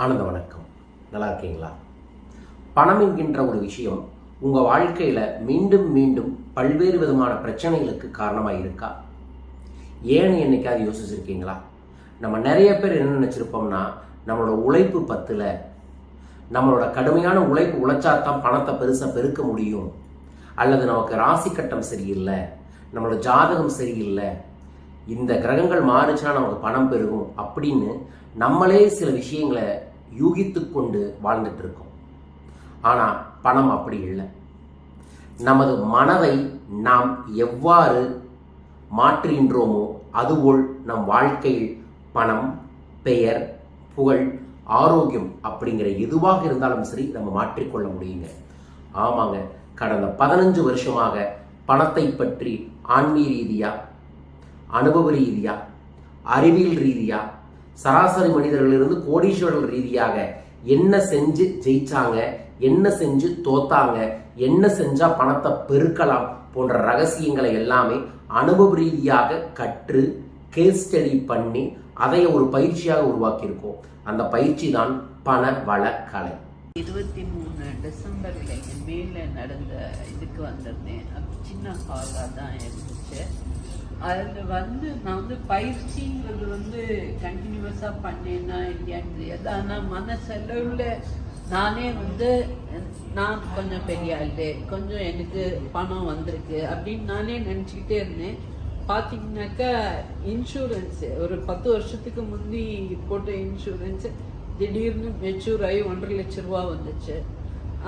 ஆனந்த வணக்கம். நல்லா இருக்கீங்களா? பணம் என்கின்ற ஒரு விஷயம் உங்கள் வாழ்க்கையில் மீண்டும் மீண்டும் பல்வேறு விதமான பிரச்சனைகளுக்கு காரணமாக இருக்கா? ஏன்னு என்னைக்காவது யோசிச்சிருக்கீங்களா? நம்ம நிறைய பேர் என்ன நினச்சிருப்போம்னா நம்மளோட உழைப்பு பத்தில் நம்மளோட கடுமையான உழைப்பு உழைச்சாதான் பணத்தை பெருசாக பெருக்க முடியும். அல்லது நமக்கு ராசி கட்டம் சரியில்லை நம்மளோட ஜாதகம் சரியில்லை இந்த கிரகங்கள் மாறுச்சுன்னா நமக்கு பணம் பெருகும் அப்படின்னு நம்மளே சில விஷயங்களை யூகித்து கொண்டு வாழ்ந்துட்டு இருக்கோம் ஆனால் பணம் அப்படி இல்லை. நமது மனதை நாம் எவ்வாறு மாற்றுகின்றோமோ அதுபோல் நம் வாழ்க்கையில் பணம் பெயர் புகழ் ஆரோக்கியம் அப்படிங்கிற எதுவாக இருந்தாலும் சரி நம்ம மாற்றிக்கொள்ள முடியுங்க. ஆமாங்க கடந்த பதினஞ்சு வருஷமாக பணத்தை பற்றி ஆன்மீக ரீதியாக அனுபவ ரீதியாக அறிவியல் ரீதியாக சராசரி மனிதர்களிலிருந்து கோடீஸ்வரர்கள் ரீதியாக என்ன செஞ்சு ஜெயிச்சாங்க என்ன செஞ்சு தோத்தாங்க என்ன செஞ்சா பணத்தை பெருக்கலாம் போன்ற ரகசியங்களை எல்லாமே அனுபவ ரீதியாக கற்று கேஸ் ஸ்டடி பண்ணி அதை ஒரு பயிற்சியாக உருவாக்கியிருக்கோம். அந்த பயிற்சி தான் பண வள கலை. இருபத்தி மூணு டிசம்பர்ல மேல நடந்த இதுக்கு வந்திருந்தேன். அது சின்ன ஹாலாக தான் இருந்துச்சு. அதில் வந்து நான் வந்து பயிற்சிங்கிறது வந்து கண்டினியூஸாக பண்ணேன்னா இல்லையான்னு தெரியாது ஆனால் மனசெலவில் நானே வந்து நான் கொஞ்சம் பெரிய ஆள் கொஞ்சம் எனக்கு பணம் வந்திருக்கு அப்படின்னு நானே நினச்சிக்கிட்டே இருந்தேன். பார்த்தீங்கன்னாக்கா இன்சூரன்ஸு ஒரு பத்து வருஷத்துக்கு முந்தி போட்ட இன்சூரன்ஸு திடீர்னு மெச்சூர் ஆகி ஒன்றரை லட்ச ரூபா வந்துச்சு.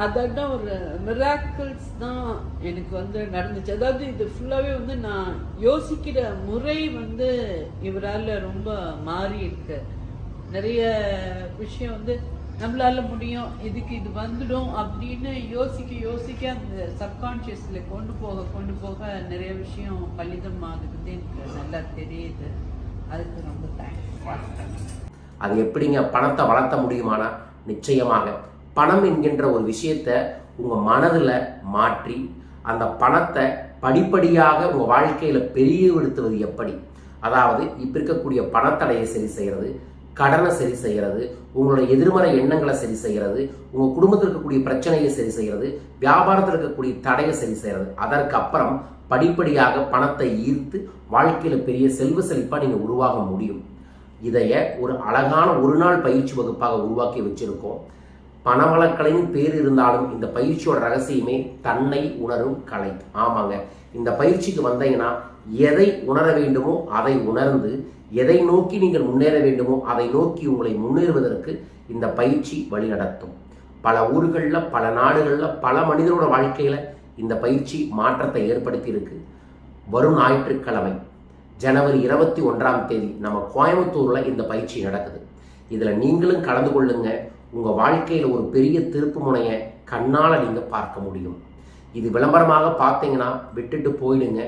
அதோட ஒரு மிராக்கிள்ஸ் தான் எனக்கு வந்து நடந்துச்சு. அதாவது இது ஃபுல்லாகவே வந்து நான் யோசிக்கிற முறை வந்து இவரால் ரொம்ப மாறி இருக்கு. நிறைய விஷயம் வந்து நம்மளால முடியும் இதுக்கு இது வந்துடும் அப்படின்னு யோசிக்க யோசிக்க அந்த சப்கான்ஷியஸில் கொண்டு போக கொண்டு போக நிறைய விஷயம் பலிதம் ஆகுது எனக்கு நல்லா தெரியுது. அதுக்கு ரொம்ப தேங்க்ஸ் அது எப்படிங்க பணத்தை வளர்த்த முடியுமானா? நிச்சயமாக. பணம் என்கின்ற ஒரு விஷயத்த உங்கள் மனதில் மாற்றி அந்த பணத்தை படிப்படியாக உங்கள் வாழ்க்கையில் பெரியவெடுத்துவது எப்படி? அதாவது இப்போ இருக்கக்கூடிய பணத்தடையை சரி செய்கிறது கடனை சரி செய்கிறது உங்களோட எதிர்மறை எண்ணங்களை சரி செய்கிறது உங்கள் குடும்பத்தில் இருக்கக்கூடிய பிரச்சனையை சரி செய்கிறது வியாபாரத்தில் இருக்கக்கூடிய தடையை சரி செய்கிறது அதற்கப்புறம் படிப்படியாக பணத்தை ஈர்த்து வாழ்க்கையில் பெரிய செல்வ செழிப்பாக நீங்கள் உருவாக முடியும். இதைய ஒரு அழகான ஒரு நாள் பயிற்சி வகுப்பாக உருவாக்கி வச்சிருக்கோம். பணவளக்கலைன்னு பேர் இருந்தாலும் இந்த பயிற்சியோட ரகசியமே தன்னை உணரும் கலை. ஆமாங்க. இந்த பயிற்சிக்கு வந்தீங்கன்னா எதை உணர வேண்டுமோ அதை உணர்ந்து எதை நோக்கி நீங்கள் முன்னேற வேண்டுமோ அதை நோக்கி உங்களை முன்னேறுவதற்கு இந்த பயிற்சி வழிநடத்தும். பல ஊர்களில் பல நாடுகளில் பல மனிதரோட வாழ்க்கையில் இந்த பயிற்சி மாற்றத்தை ஏற்படுத்தியிருக்கு. வரும் ஞாயிற்றுக்கிழமை ஜனவரி இருபத்தி ஒன்றாம் தேதி நம்ம கோயம்புத்தூரில் இந்த பயிற்சி நடக்குது. இதில் நீங்களும் கலந்து கொள்ளுங்க. உங்கள் வாழ்க்கையில் ஒரு பெரிய திருப்பு முனையை கண்ணால் நீங்கள் பார்க்க முடியும். இது விளம்பரமாக பார்த்தீங்கன்னா விட்டுட்டு போயிடுங்க.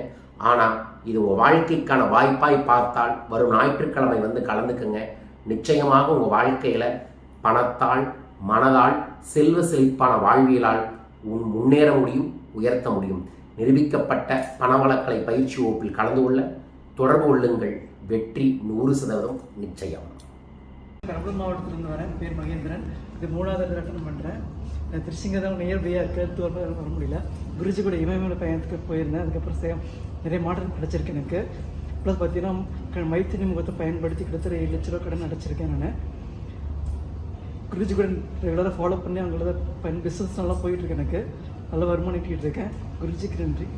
ஆனால் இது உங்கள் வாழ்க்கைக்கான வாய்ப்பாய் பார்த்தால் வரும் ஞாயிற்றுக்கிழமை வந்து கலந்துக்குங்க. நிச்சயமாக உங்கள் வாழ்க்கையில் பணத்தால் மனதால் செல்வ செழிப்பான வாழ்வியலால் உன் முன்னேற முடியும் உயர்த்த முடியும். நிரூபிக்கப்பட்ட பணவளக்கலை பயிற்சி வகுப்பில் கலந்து கொள்ள தொடர்பு கொள்ளுங்கள். வெற்றி நூறு சதவீதம் நிச்சயம். பெரம்பலூர் மாவட்டத்திலிருந்து வரேன். பேர் மகேந்திரன். இது மூணாவது அட்டன் பண்ணுறேன் திருச்சிங்க தான் நியர்பையாக இருக்கிறது வர வர முடியல. குருஜி கூட இமயமலை பயணத்துக்கு போயிருந்தேன். அதுக்கப்புறம் சே நிறைய மாற்றம் கிடச்சிருக்கு எனக்கு. ப்ளஸ் பார்த்தீங்கன்னா மைத்திரி முகத்தை பயன்படுத்தி கிட்டத்தட்ட ஏழு லட்ச ரூபா கடன் அடைச்சிருக்கேன் நான். குருஜி கூட ரெகுலராக ஃபாலோ பண்ணி அவங்களோட பயன் பிஸ்னஸ் நல்லா போயிட்டுருக்கு எனக்கு. நல்ல வருமானம் ஈட்டிகிட்டு இருக்கேன். குருஜிக்கு நன்றி.